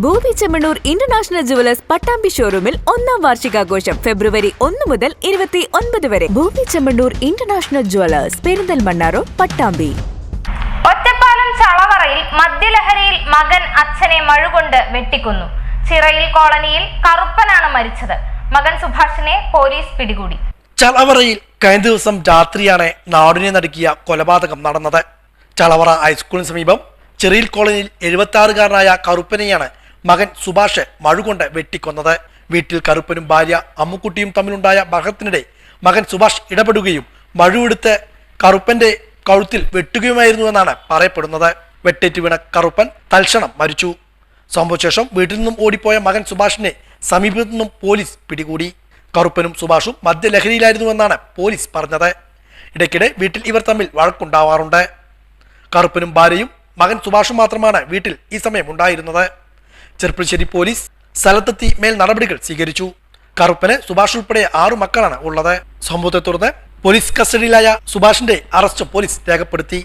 ഭൂമി Chemmanur international jewellers Pattambi ഷോറൂമിൽ ഒന്നാം വാർഷികാഘോഷം ഫെബ്രുവരി ഒന്ന് മുതൽ ഇരുപത്തി ഒൻപത് വരെ. ഭൂമി Chemmanur international jewellers Perinthalmanna road Pattambi. Ottapalam ചളവറയിൽ മദ്യലഹരിയിൽ മകൻ അച്ഛനെ മഴുകൊണ്ട് വെട്ടിക്കൊന്നു. ചിറയിൽ കോളനിയിൽ കറുപ്പനാണ് മരിച്ചത്. മകൻ സുഭാഷിനെ പോലീസ് പിടികൂടി. ചളവറയിൽ കഴിഞ്ഞ ദിവസം രാത്രിയാണ് നാടിനെ നടുക്കിയ കൊലപാതകം നടന്നത്. ചളവറ ഹൈസ്കൂളിന് സമീപം ചെറിയിൽ കോളനിയിൽ എഴുപത്തി ആറുകാരനായ കറുപ്പനെയാണ് മകൻ സുഭാഷ് മഴുകൊണ്ട് വെട്ടിക്കൊന്നത്. വീട്ടിൽ കറുപ്പനും ഭാര്യ അമ്മുക്കുട്ടിയും തമ്മിലുണ്ടായ ബഹത്തിനിടെ മകൻ സുഭാഷ് ഇടപെടുകയും മഴുവെടുത്ത് കറുപ്പന്റെ കഴുത്തിൽ വെട്ടുകയുമായിരുന്നുവെന്നാണ് പറയപ്പെടുന്നത്. വെട്ടേറ്റ് വീണ കറുപ്പൻ തൽക്ഷണം മരിച്ചു. സംഭവശേഷം വീട്ടിൽ നിന്നും ഓടിപ്പോയ മകൻ സുഭാഷിനെ സമീപത്തു നിന്നും പോലീസ് പിടികൂടി. കറുപ്പനും സുഭാഷും മദ്യലഹരിയിലായിരുന്നുവെന്നാണ് പോലീസ് പറഞ്ഞത്. ഇടയ്ക്കിടെ വീട്ടിൽ ഇവർ തമ്മിൽ വഴക്കുണ്ടാവാറുണ്ട്. കറുപ്പനും ഭാര്യയും മകൻ സുഭാഷും മാത്രമാണ് വീട്ടിൽ ഈ സമയം ഉണ്ടായിരുന്നത്. ചെറുപ്പശ്ശേരി പോലീസ് സ്ഥലത്തെത്തി മേൽ നടപടികൾ സ്വീകരിച്ചു. കറുപ്പന് സുഭാഷ് ഉൾപ്പെടെ ആറു മക്കളാണ് ഉള്ളത്. സംഭവത്തെ തുടർന്ന് പോലീസ് കസ്റ്റഡിയിലായ സുഭാഷിന്റെ അറസ്റ്റ് പോലീസ് രേഖപ്പെടുത്തി.